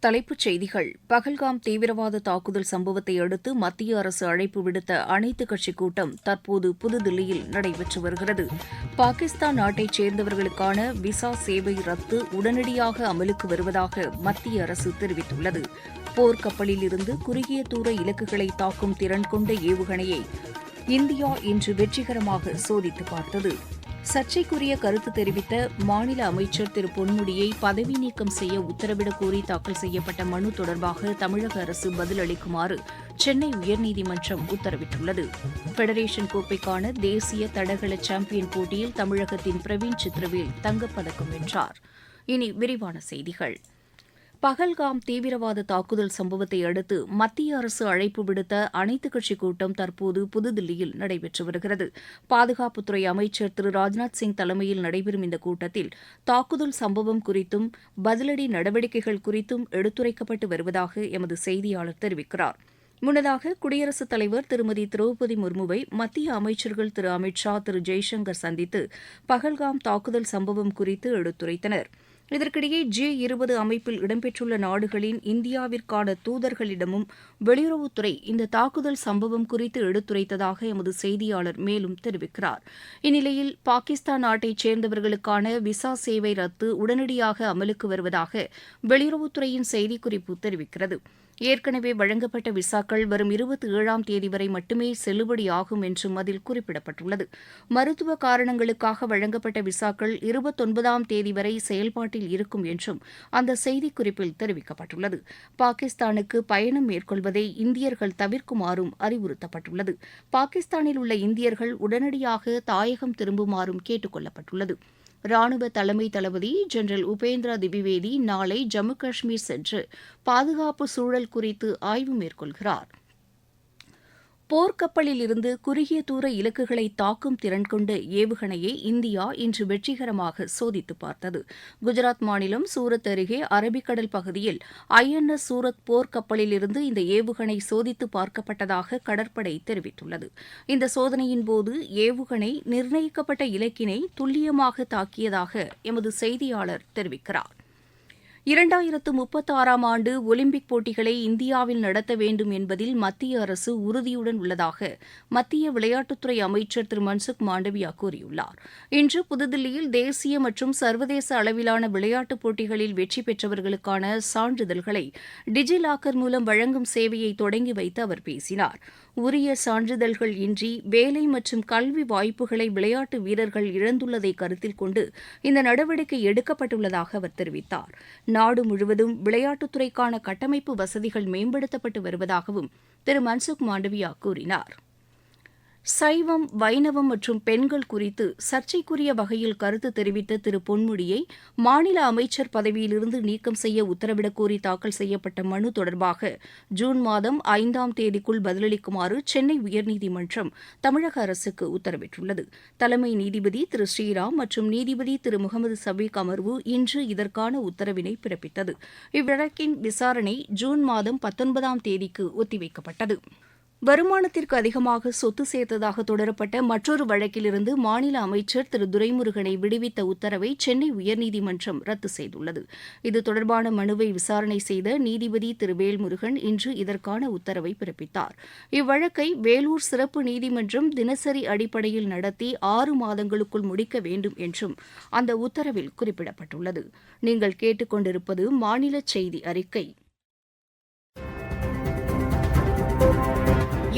தலைப்புச் செய்திகள். பகல்காம் தீவிரவாத தாக்குதல் சம்பவத்தை அடுத்து மத்திய அரசு அழைப்பு விடுத்த அனைத்துக் கட்சிக் கூட்டம் தற்போது புதுதில்லியில் நடைபெற்று வருகிறது. பாகிஸ்தான் நாட்டைச் சேர்ந்தவர்களுக்கான விசா சேவை ரத்து உடனடியாக அமலுக்கு வருவதாக மத்திய அரசு தெரிவித்துள்ளது. போர்க்கப்பலில் இருந்து குறுகிய தூர இலக்குகளை தாக்கும் திறன் கொண்ட ஏவுகணையை இந்தியா இன்று வெற்றிகரமாக சோதித்து பார்த்தது. சர்ச்சைக்குரிய கருத்து தெரிவித்த மாநில அமைச்சர் திரு பொன்முடியை பதவி நீக்கம் செய்ய உத்தரவிடக் கோரி தாக்கல் செய்யப்பட்ட மனு தொடர்பாக தமிழக அரசு பதிலளிக்குமாறு சென்னை உயர்நீதிமன்றம் உத்தரவிட்டுள்ளது. ஃபெடரேஷன் கோப்பைக்கான தேசிய தடகள சாம்பியன் போட்டியில் தமிழகத்தின் பிரவீன் சித்திரவேல் தங்கப்பதக்கம் வென்றார். இனி விரிவான செய்திகள். பகல்காம் தீவிரவாத தாக்குதல் சம்பவத்தை அடுத்து மத்திய அரசு அழைப்பு விடுத்த அனைத்துக் கட்சிக் கூட்டம் தற்போது புதுதில்லியில் நடைபெற்று வருகிறது. பாதுகாப்புத்துறை அமைச்சர் திரு ராஜ்நாத் சிங் தலைமையில் நடைபெறும் இந்த கூட்டத்தில் தாக்குதல் சம்பவம் குறித்தும் பதிலடி நடவடிக்கைகள் குறித்தும் எடுத்துரைக்கப்பட்டு வருவதாக எமது செய்தியாளர் தெரிவிக்கிறார். முன்னதாக குடியரசுத் தலைவர் திருமதி திரௌபதி முர்முவை மத்திய அமைச்சர்கள் திரு அமித் ஷா திரு ஜெய்சங்கர் சந்தித்து பகல்காம் தாக்குதல் சம்பவம் குறித்து எடுத்துரைத்தனா் இதற்கிடையே ஜி இருபது அமைப்பில் இடம்பெற்றுள்ள நாடுகளின் இந்தியாவிற்கான தூதர்களிடமும் வெளியுறவுத்துறை இந்த தாக்குதல் சம்பவம் குறித்து எடுத்துரைத்ததாக எமது செய்தியாளர் மேலும் தெரிவிக்கிறார். இந்நிலையில் பாகிஸ்தான் நாட்டைச் சேர்ந்தவர்களுக்கான விசா சேவை ரத்து உடனடியாக அமலுக்கு வருவதாக வெளியுறவுத்துறையின் செய்திக்குறிப்பு தெரிவிக்கிறது. ஏற்கனவே வழங்கப்பட்ட விசாக்கள் வரும் இருபத்தி ஏழாம் தேதி வரை மட்டுமே செல்லுபடியாகும் என்றும் அதில் குறிப்பிடப்பட்டுள்ளது. மருத்துவ காரணங்களுக்காக வழங்கப்பட்ட விசாக்கள் இருபத்தொன்பதாம் தேதி வரை செயல்பாட்டில் இருக்கும் என்றும் அந்த செய்திக்குறிப்பில் தெரிவிக்கப்பட்டுள்ளது. பாகிஸ்தானுக்கு பயணம் மேற்கொள்வதை இந்தியர்கள் தவிர்க்குமாறும் அறிவுறுத்தப்பட்டுள்ளது. பாகிஸ்தானில் உள்ள இந்தியர்கள் உடனடியாக தாயகம் திரும்புமாறும் கேட்டுக் கொள்ளப்பட்டுள்ளது. ராணுவ தலைமை தளபதி ஜெனரல் உபேந்திரா திபிவேதி நாளை ஜம்மு காஷ்மீர் சென்று பாதுகாப்பு சூழல் குறித்து ஆய்வு மேற்கொள்கிறார். போர்க்கப்பலில் இருந்து குறுகிய தூர இலக்குகளை தாக்கும் திறன் கொண்ட ஏவுகணையை இந்தியா இன்று வெற்றிகரமாக சோதித்து பார்த்தது. குஜராத் மாநிலம் சூரத் அருகே அரபிக்கடல் பகுதியில் ஐஎன்எஸ் சூரத் போர்க்கப்பலில் இருந்து இந்த ஏவுகணை சோதித்து பார்க்கப்பட்டதாக கடற்படை தெரிவித்துள்ளது. இந்த சோதனையின் போது ஏவுகணை நிர்ணயிக்கப்பட்ட இலக்கினை துல்லியமாக தாக்கியதாக எமது செய்தியாளர் தெரிவிக்கிறார். இரண்டாயிரத்து முப்பத்தாறாம் ஆண்டு ஒலிம்பிக் போட்டிகளை இந்தியாவில் நடத்த வேண்டும் என்பதில் மத்திய அரசு உறுதியுடன் உள்ளதாக மத்திய விளையாட்டுத்துறை அமைச்சர் திரு. மன்சுக் மாண்டவியா கூறியுள்ளார். இன்று புதுதில்லியில் தேசிய மற்றும் சர்வதேச அளவிலான விளையாட்டுப் போட்டிகளில் வெற்றி பெற்றவர்களுக்கான சான்றிதழ்களை டிஜிலாக்கர் மூலம் வழங்கும் சேவையை தொடங்கி வைத்து அவர் பேசினார். உரிய சான்றிதழ்கள் இன்றி வேலை மற்றும் கல்வி வாய்ப்புகளை விளையாட்டு வீரர்கள் இழந்துள்ளதை கருத்தில் கொண்டு இந்த நடவடிக்கை எடுக்கப்பட்டுள்ளதாக அவர் தெரிவித்தார். நாடு முழுவதும் விளையாட்டுத்துறைக்கான கட்டமைப்பு வசதிகள் மேம்படுத்தப்பட்டு வருவதாகவும் திரு மன்சுக் மாண்டவியா கூறினார். சைவம் வைணவம் மற்றும் பெண்கள் குறித்து சர்ச்சைக்குரிய வகையில் கருத்து தெரிவித்த திரு பொன்முடியை மாநில அமைச்சர் பதவியிலிருந்து நீக்கம் செய்ய உத்தரவிடக் கோரி தாக்கல் செய்யப்பட்ட மனு தொடர்பாக ஜூன் மாதம் ஐந்தாம் தேதிக்குள் பதிலளிக்குமாறு சென்னை உயர்நீதிமன்றம் தமிழக அரசுக்கு உத்தரவிட்டுள்ளது. தலைமை நீதிபதி திரு ஸ்ரீராம் மற்றும் நீதிபதி திரு முகமது சபீக் அமர்வு இன்று இதற்கான உத்தரவினை பிறப்பித்தது. இவ்வழக்கின் விசாரணை ஜூன் மாதம் பத்தொன்பதாம் தேதிக்கு ஒத்திவைக்கப்பட்டது. வருமானத்திற்கு அதிகமாக சொத்து சேர்த்ததாக தொடரப்பட்ட மற்றொரு வழக்கிலிருந்து மாநில அமைச்சர் திரு துரைமுருகனை விடுவித்த உத்தரவை சென்னை உயர்நீதிமன்றம் ரத்து செய்துள்ளது. இது தொடர்பான மனுவை விசாரணை செய்த நீதிபதி திரு வேல்முருகன் இன்று இதற்கான உத்தரவை பிறப்பித்தார். இவ்வழக்கை வேலூர் சிறப்பு நீதிமன்றம் தினசரி அடிப்படையில் நடத்தி ஆறு மாதங்களுக்குள் முடிக்க வேண்டும் என்றும் அந்த உத்தரவில் குறிப்பிடப்பட்டுள்ளது. நீங்கள் கேட்டுக்கொண்டிருப்பது மாநில செய்தி அறிக்கை.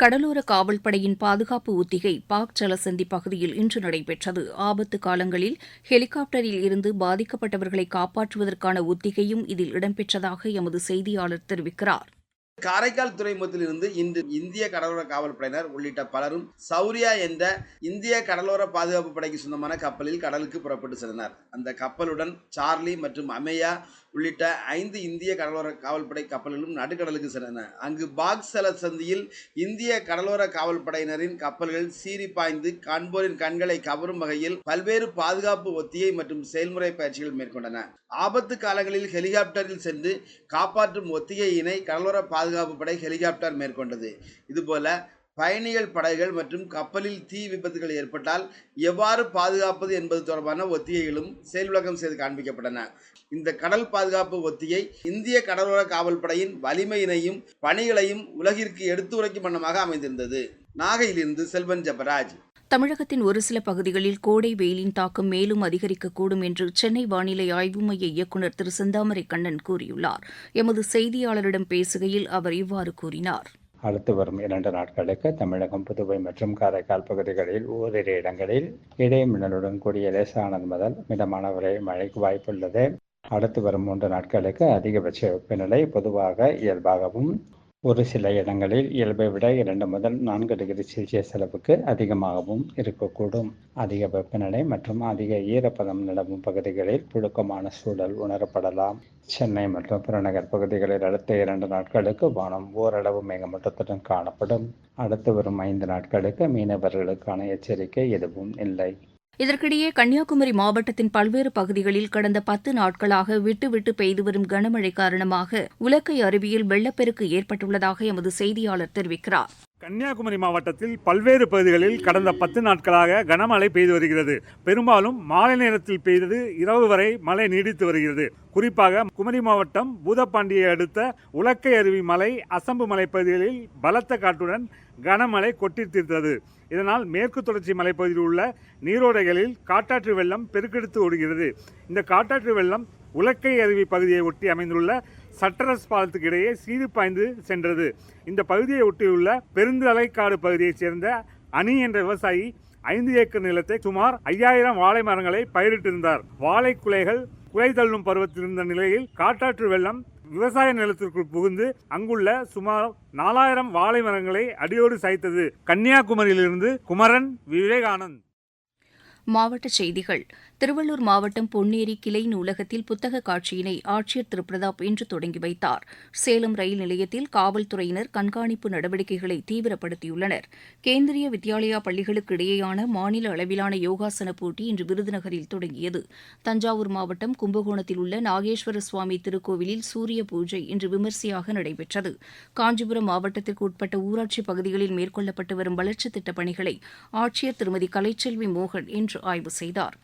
கடலோர காவல்படையின் பாதுகாப்பு ஒத்திகை பாக் ஜலசந்தி பகுதியில் இன்று நடைபெற்றது. ஆபத்து காலங்களில் ஹெலிகாப்டரில் இருந்து பாதிக்கப்பட்டவர்களை காப்பாற்றுவதற்கான ஒத்திகையும் இதில் இடம்பெற்றதாக எமது செய்தியாளர் தெரிவிக்கிறார். காரைக்கால் துறைமுகத்திலிருந்து இன்று இந்திய கடலோர காவல்படையினர் உள்ளிட்ட பலரும் சௌரியா என்ற இந்திய கடலோர பாதுகாப்பு படைக்கு சொந்தமான கப்பலில் கடலுக்கு புறப்பட்டு சென்றனர். அந்த கப்பலுடன் சார்லி மற்றும் அமேயா உள்ளிட்ட ஐந்து இந்திய கடலோர காவல்படை கப்பல்களும் நடுக்கடலுக்கு சென்றன. அங்கு பாக்சல சந்தியில் இந்திய கடலோர காவல்படையினரின் கப்பல்கள் சீறி பாய்ந்து காண்போரின் கண்களை கவரும் வகையில் பல்வேறு பாதுகாப்பு ஒத்திகை மற்றும் செயல்முறை பயிற்சிகள் மேற்கொண்டன. ஆபத்து காலங்களில் ஹெலிகாப்டரில் சென்று காப்பாற்றும் ஒத்திகையினை கடலோர பாதுகாப்பு படை ஹெலிகாப்டர் மேற்கொண்டது. இதுபோல பயணிகள் படகுகள் மற்றும் கப்பலில் தீ விபத்துகள் ஏற்பட்டால் எவ்வாறு பாதுகாப்பது என்பது தொடர்பான ஒத்திகைகளும் செயல்விளக்கம் செய்து காண்பிக்கப்பட்டன. இந்த கடல் பாதுகாப்பு ஒத்திகை இந்திய கடலோர காவல்படையின் வலிமையினையும் பணிகளையும் உலகிற்கு எடுத்துரைக்கும் வண்ணமாக அமைந்திருந்தது. நாகையிலிருந்து செல்வன் ஜபராஜ். தமிழகத்தின் ஒரு சில பகுதிகளில் கோடை வெயிலின் தாக்கம் மேலும் அதிகரிக்கக்கூடும் என்று சென்னை வானிலை ஆய்வு மைய இயக்குநர் திரு செந்தாமரை கண்ணன் கூறியுள்ளார். எமது செய்தியாளரிடம் பேசுகையில் அவர் இவ்வாறு கூறினார். அடுத்து வரும் இரண்டு நாட்களுக்கு தமிழகம் புதுவை மற்றும் காரைக்கால் பகுதிகளில் ஓரிரு இடங்களில் இடைமின்னலுடன் கூடிய லேசானது முதல் மிதமான வரை மழைக்கு வாய்ப்புள்ளது. அடுத்து வரும் மூன்று நாட்களுக்கு அதிகபட்ச வெப்பநிலை பொதுவாக இயல்பாகவும் ஒரு சில இடங்களில் இயல்பை விட இரண்டு முதல் நான்கு டிகிரி செல்சியஸ் அளவுக்கு அதிகமாகவும் இருக்கக்கூடும். அதிக வெப்பநிலை மற்றும் அதிக ஈரப்பதம் நிலவும் பகுதிகளில் புழுக்கமான சூழல் உணரப்படலாம். சென்னை மற்றும் புறநகர் பகுதிகளில் அடுத்த இரண்டு நாட்களுக்கு வானம் ஓரளவு மேகமூட்டத்துடன் காணப்படும். அடுத்து வரும் ஐந்து நாட்களுக்கு மீனவர்களுக்கான எச்சரிக்கை எதுவும் இல்லை. இதற்கிடையே கன்னியாகுமரி மாவட்டத்தின் பல்வேறு பகுதிகளில் கடந்த பத்து நாட்களாக விட்டு விட்டு பெய்து வரும் கனமழை காரணமாக உலக்கை அருவியில் வெள்ளப்பெருக்கு ஏற்பட்டுள்ளதாக எமது செய்தியாளர் தெரிவிக்கிறார். கன்னியாகுமரி மாவட்டத்தில் பல்வேறு பகுதிகளில் கடந்த பத்து நாட்களாக கனமழை பெய்து வருகிறது. பெரும்பாலும் மாலை நேரத்தில் பெய்தது இரவு வரை மழை நீடித்து வருகிறது. குறிப்பாக குமரி மாவட்டம் பூதப்பாண்டியை அடுத்த உலக்கை அருவி மலை அசம்பு மலைப்பகுதிகளில் பலத்த காற்றுடன் கனமழை கொட்டி தீர்த்தது இதனால் மேற்கு தொடர்ச்சி மலைப்பகுதியில் உள்ள நீரோடைகளில் காட்டாற்று வெள்ளம் பெருக்கெடுத்து ஓடுகிறது. இந்த காட்டாற்று வெள்ளம் உலக்கை அருவி பகுதியை ஒட்டி அமைந்துள்ள சட்டரஸ் பாலத்துக்கு இடையே சீறு பாய்ந்து சென்றது. இந்த பகுதியை ஒட்டியுள்ள பெருந்தலைக்காடு பகுதியைச் சேர்ந்த அணி என்ற விவசாயி ஐந்து ஏக்கர் நிலத்தை சுமார் ஐயாயிரம் வாழை மரங்களை பயிரிட்டிருந்தார். வாழை குலைகள் குலை தள்ளும் பருவத்தில் இருந்த நிலையில் காட்டாற்று வெள்ளம் விவசாய நிலத்திற்குள் புகுந்து அங்குள்ள சுமார் நாலாயிரம் வாழை மரங்களை அடியோடு சாய்த்தது. கன்னியாகுமரியிலிருந்து குமரன் விவேகானந்த். மாவட்ட செய்திகள். திருவள்ளூர் மாவட்டம் பொன்னேரி கிளை நூலகத்தில் புத்தக காட்சியினை ஆட்சியர் திரு. பிரதாப் இன்று தொடங்கி வைத்தார். சேலம் ரயில் நிலையத்தில் காவல்துறையினர் கண்காணிப்பு நடவடிக்கைகளை தீவிரப்படுத்தியுள்ளனர். கேந்திரிய வித்யாலயா பள்ளிகளுக்கு இடையேயான மாநில அளவிலான யோகாசன போட்டி இன்று விருதுநகரில் தொடங்கியது. தஞ்சாவூர் மாவட்டம் கும்பகோணத்தில் உள்ள நாகேஸ்வர சுவாமி திருக்கோவிலில் சூரிய பூஜை இன்று விமர்சையாக நடைபெற்றது. காஞ்சிபுரம் மாவட்டத்திற்கு உட்பட்ட ஊராட்சி பகுதிகளில் மேற்கொள்ளப்பட்டு வரும் வளர்ச்சித் திட்டப் பணிகளை ஆட்சியர் திருமதி கலைச்செல்வி மோகன் இன்று ஆய்வு செய்தார்.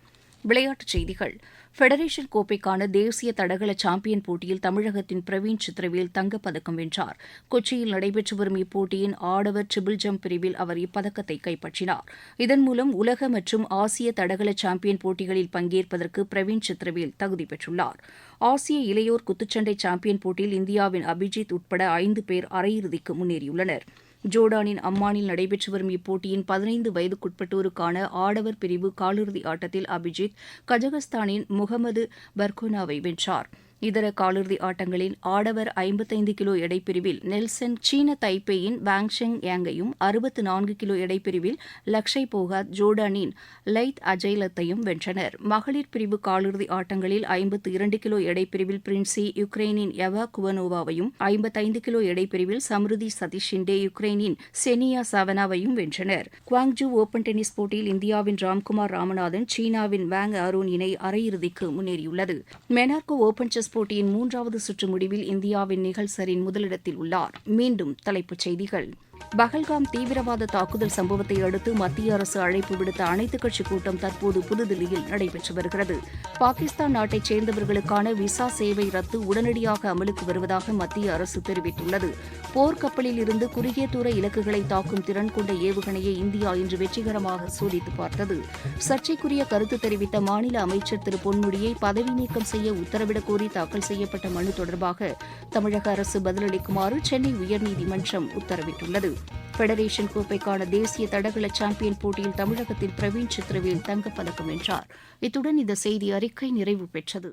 விளையாட்டுச் செய்திகள். ஃபெடரேஷன் கோப்பைக்கான தேசிய தடகள சாம்பியன் போட்டியில் தமிழகத்தின் பிரவீன் சித்திரவேல் தங்கப்பதக்கம் வென்றார். கொச்சியில் நடைபெற்று வரும் இப்போட்டியின் ஆடவர் ட்ரிபிள் ஜம்ப் பிரிவில் அவர் இப்பதக்கத்தை கைப்பற்றினார். இதன் மூலம் உலக மற்றும் ஆசிய தடகள சாம்பியன் போட்டிகளில் பங்கேற்பதற்கு பிரவீன் சித்திரவேல் தகுதி பெற்றுள்ளார். ஆசிய இளையோர் குத்துச்சண்டை சாம்பியன் போட்டியில் இந்தியாவின் அபிஜித் உட்பட ஐந்து பேர் அரையிறுதிக்கு முன்னேறியுள்ளனர். ஜோர்டானின் அம்மானில் நடைபெற்று வரும் இப்போட்டியின் பதினைந்து வயதுக்குட்பட்டோருக்கான ஆடவர் பிரிவு காலிறுதி ஆட்டத்தில் அபிஜித் கஜகஸ்தானின் முகமது பர்கோனாவை வென்றாா் இதர காலிறுதி ஆட்டங்களில் ஆடவர் ஐம்பத்தைந்து கிலோ எடைப்பிரிவில் நெல்சன் சீன தைப்பேயின் வாங்ஷெங் யாங்கையும் அறுபத்து நான்கு கிலோ எடைப்பிரிவில் லக்ஷய் போகாத் ஜோர்டானின் லைத் அஜய்லத்தையும் வென்றனர். மகளிர் பிரிவு காலிறுதி ஆட்டங்களில் ஐம்பத்து இரண்டு கிலோ எடைப்பிரிவில் பிரின்சி யுக்ரைனின் எவா குவனோவாவையும் ஐம்பத்தைந்து கிலோ எடைப்பிரிவில் சம்ருதி சதீஷ் ஷிண்டே யுக்ரைனின் செனியா சவனாவையும் வென்றனர். குவாங்ஜூ ஓபன் டென்னிஸ் போட்டியில் இந்தியாவின் ராம்குமார் ராமநாதன் சீனாவின் வேங் அருண் இணை அரையிறுதிக்கு முன்னேறியுள்ளது. மெனார்கோ ஓபன் செஸ் போட்டியின் மூன்றாவது சுற்று முடிவில் இந்தியாவின் நிகல் சரீன் முதலிடத்தில் உள்ளார். மீண்டும் தலைப்புச் செய்திகள். பஹல்காம் தீவிரவாத தாக்குதல் சம்பவத்தை அடுத்து மத்திய அரசு அழைப்பு விடுத்த அனைத்துக் கட்சி கூட்டம் தற்போது புதுதில்லியில் நடைபெற்று வருகிறது. பாகிஸ்தான் நாட்டைச் சேர்ந்தவர்களுக்கான விசா சேவை ரத்து உடனடியாக அமலுக்கு வருவதாக மத்திய அரசு தெரிவித்துள்ளது. போர்க்கப்பலில் இருந்து குறுகிய தூர இலக்குகளை தாக்கும் திறன் கொண்ட ஏவுகணையை இந்தியா இன்று வெற்றிகரமாக சோதித்து பார்த்தது. சர்ச்சைக்குரிய கருத்து தெரிவித்த மாநில அமைச்சர் திரு பொன்முடியை பதவி நீக்கம் செய்ய உத்தரவிடக் கோரி தாக்கல் செய்யப்பட்ட மனு தொடர்பாக தமிழக அரசு பதிலளிக்குமாறு சென்னை உயர்நீதிமன்றம் உத்தரவிட்டுள்ளது. ஃபெடரேஷன் கோப்பைக்கான தேசிய தடகள சாம்பியன் போட்டியில் தமிழகத்தின் பிரவீன் சித்ரவேல் தங்கப்பதக்கம் வென்றார். இத்துடன் இந்த செய்தி அறிக்கை நிறைவு பெற்றது.